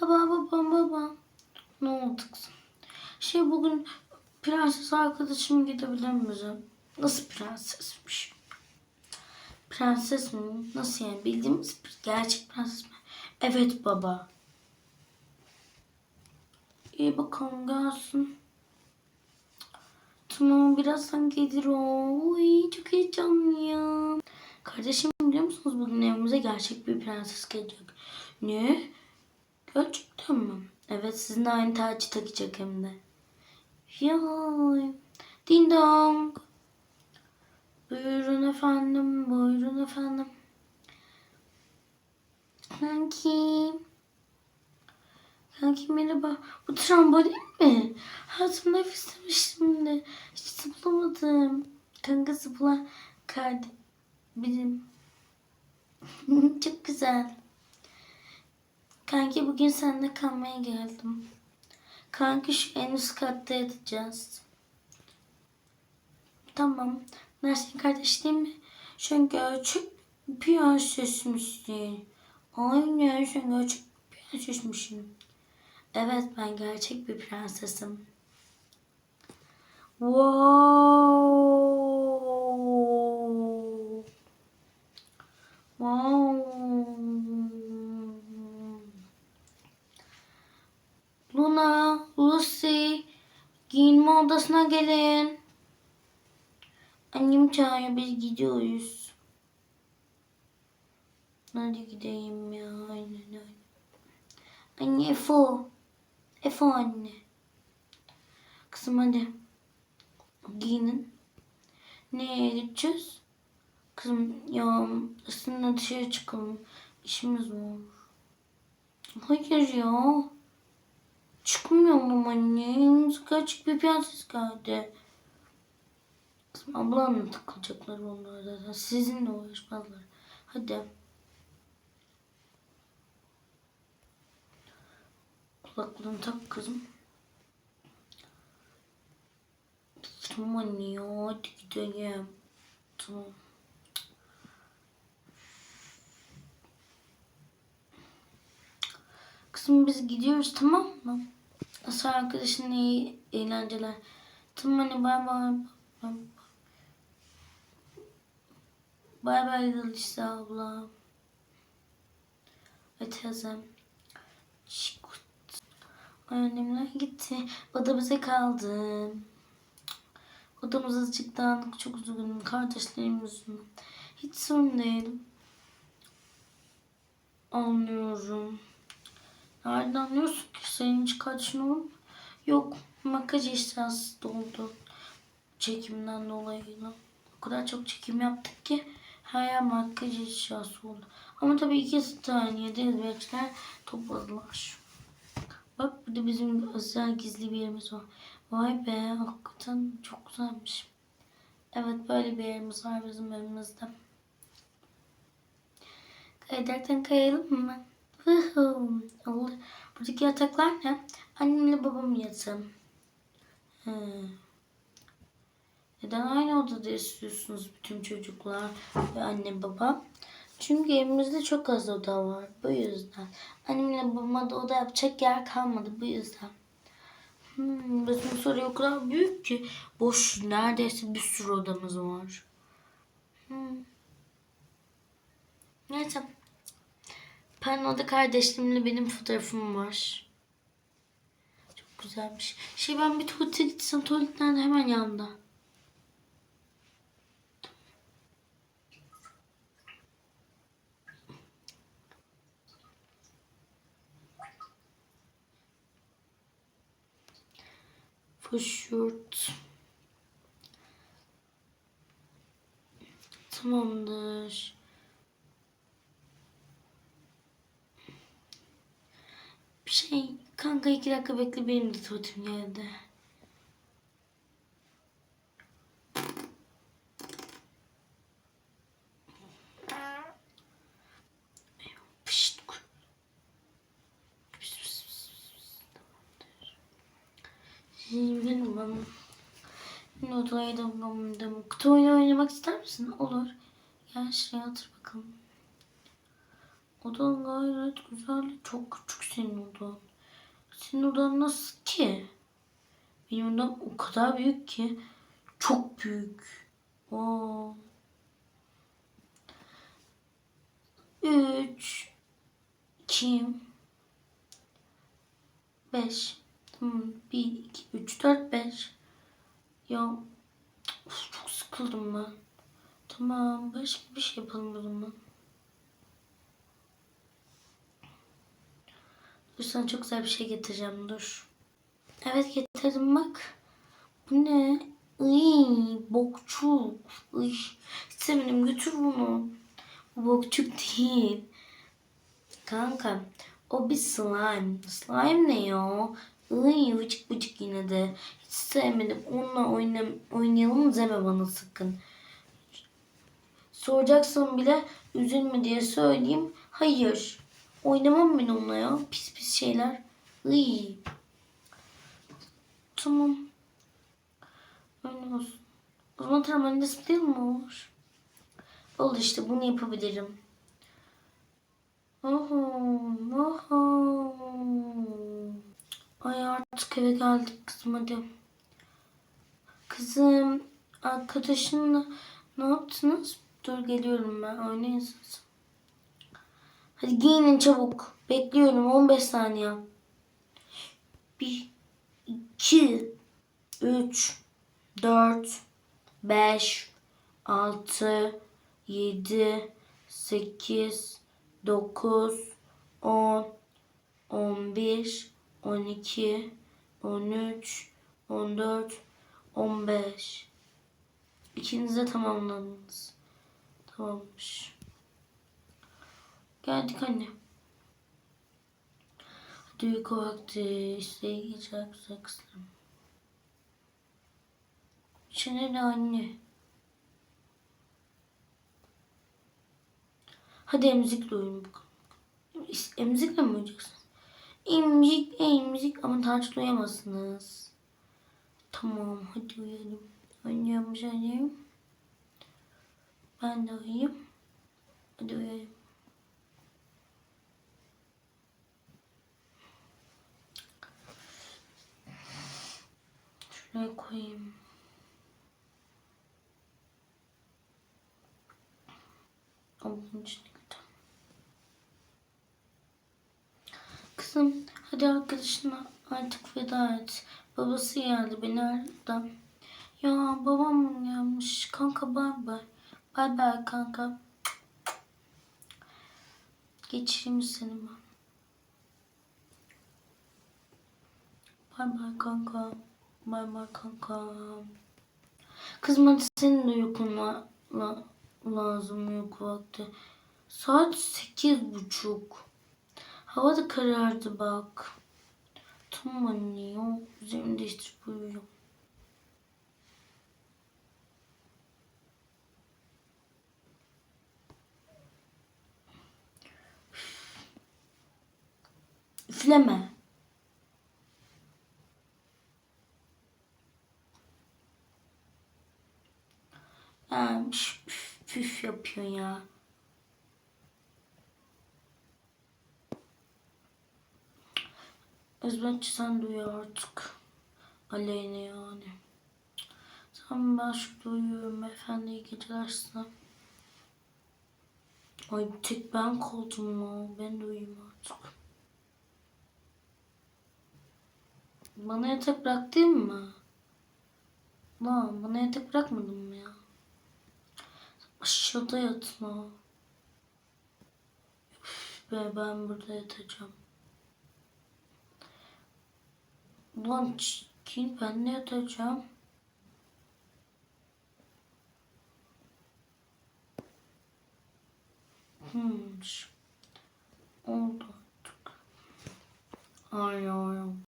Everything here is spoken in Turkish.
Baba baba baba. Ne oldu kızım? Şey bugün prenses arkadaşım gidebilir misin? Nasıl prensesmiş? Prenses mi? Nasıl yani? Bildiğimiz bir gerçek prenses mi? Evet baba. İyi bakalım gelsin. Tamam birazdan gelir o. Uy çok heyecanlıyım. Kardeşim biliyor musunuz bugün evimize gerçek bir prenses gelecek. Ne? Gerçekten mi? Evet sizinle aynı tacı takacak hem de. Yay. Ding dong. Buyurun efendim, buyurun efendim. Kanki. Kanki merhaba. Bu trambolin mi? Hayatımda hep istemiştim de. Hiç zıplamadım. Kanka zıpla. Kardeşim. Çok güzel. Kanki bugün seninle kalmaya geldim. Kanki şu en üst katta yatacağız. Tamam. Mersin kardeş değil mi? Sen gerçek bir prenses misin? Aynen sen gerçek bir prenses misin? Evet ben gerçek bir prensesim. Wow. Wow. Luna, Lucy, giyinme odasına gelin. Annem çağırıyor biz gidiyoruz. Hadi gideyim ya aynen öyle. Anne Efo. Efo anne. Kızım hadi. Giyinin. Nereye gideceğiz? Kızım ya aslında dışarı çıkalım. İşimiz var. Hayır ya. Çıkmıyorum anne. Gerçek bir prenses geldi. Ablamla takılacaklar onlar zaten. Sizinle uğraşmazlar. Hadi. Kulaklığını tak kızım. Tamam anne ya hadi gidelim. Tamam. Kızım biz gidiyoruz tamam mı? Asıl arkadaşın iyi eğlenceler. Tamam anne bay bay. Bay bay bay Dalisa abla. Ve teyzem. Şikut. Annemler gitti. Odamıza kaldım. Odamız azıcık. Çok üzgünüm. Kardeşlerim yüzünden. Hiç sorun değil. Anlıyorum. Nereden anlıyorsun ki? Senin hiç olur mu? Yok. Makyaj eşyası doldu. Çekimden dolayı. O kadar çok çekim yaptık ki her yer makyaj eşyası oldu. Ama tabii iki tane de ezberçiler topladılar. Bak burada bizim özel gizli bir yerimiz var. Vay be hakikaten çok güzelmiş. Evet böyle bir yerimiz var bizim evimizde. Kayderken kayalım mı? Buradaki yataklar ne? Annemle babam yatağı. He. Neden aynı odada istiyorsunuz bütün çocuklar ve anne baba? Çünkü evimizde çok az oda var. Bu yüzden. Annemle babama da oda yapacak yer kalmadı. Bu yüzden. Hmm, bizim soru o kadar büyük ki. Boş neredeyse bir sürü odamız var. Hmm. Neyse. Panoda kardeşlerimle benim fotoğrafım var. Çok güzelmiş. Şey ben bir tuvalete gitsem tuvaletten hemen yanında. Fışırt. Tamamdır. Bir şey kanka iki dakika bekle benim de tuvaletim geldi. Benim ben odaya da bakalım. Kutu oyunu oynamak ister misin? Olur. Gel şuraya otur bakalım. Odan gayet güzel. Çok küçük senin odan. Senin odan nasıl ki? Benim odam o kadar büyük ki. Çok büyük. Oo. Üç. iki, Beş. Tamam. Bir, iki, üç, dört, beş. Ya of, çok sıkıldım ben. Tamam. Başka bir şey yapalım o zaman. Dur sana çok güzel bir şey getireceğim. Dur. Evet getirdim bak. Bu ne? Iy, bokçuk. Iy. Sevgilim götür bunu. Bu bokçuk değil. Kanka o bir slime. Slime ne ya? Iy vıcık vıcık yine de. Hiç sevmedim. Onunla oynam oynayalım deme bana sakın. Soracaksın bile üzülme diye söyleyeyim. Hayır. Oynamam ben onunla ya. Pis pis şeyler. Iy. Tamam. Olsun. O zaman tamam önünde değil mi olur? Oldu işte bunu yapabilirim. Oho, oho. Ay artık eve geldik kızım hadi. Kızım arkadaşınla ne yaptınız? Dur geliyorum ben oynayın siz. Hadi giyinin çabuk. Bekliyorum 15 saniye. 1, 2, 3, 4, 5, 6, 7, 8, 9, 10, 11, 12, 13, 14, 15. İkiniz de tamamladınız. Tamammış. Geldik anne. Hadi uyku vakti. İşte iyi geceler güzel kızlarım. Şimdi de anne. Hadi emzikle uyuyun bakalım. Emzikle mi uyuyacaksınız? Emzik, emzik ama tarçın uyuyamazsınız. Tamam hadi uyuyalım. Uyuyormuş annem. Ben de uyuyayım. Hadi uyuyalım. Şuraya koyayım. Götür. Kızım hadi arkadaşına artık veda et. Babası geldi beni aradı. Ya babam gelmiş. Kanka bay bay. Bay bay kanka. Geçireyim seni ben. Bay bay kanka. Bay bay kanka. Kızım hadi senin de uykun la- la- lazım uyku vakti. Saat sekiz buçuk. Hava da karardı bak. Tamam anne ya. Üzerimi değiştirip uyuyorum. Üfleme. Yani püf yapıyorsun ya. Özbekçi sen uyu artık. Aleyna yani. Tamam ben şurada uyuyorum. Efendi iyi geceler size. Ay tek ben kaldım ya. Ben de artık. Bana yatak bıraktın mı? Lan bana yatak bırakmadın mı ya? Aşağıda yatma. Üf be ben burada yatacağım. Ulan çirkin ben ne yatacağım? Hmm. Oldu artık. Ay ay ay.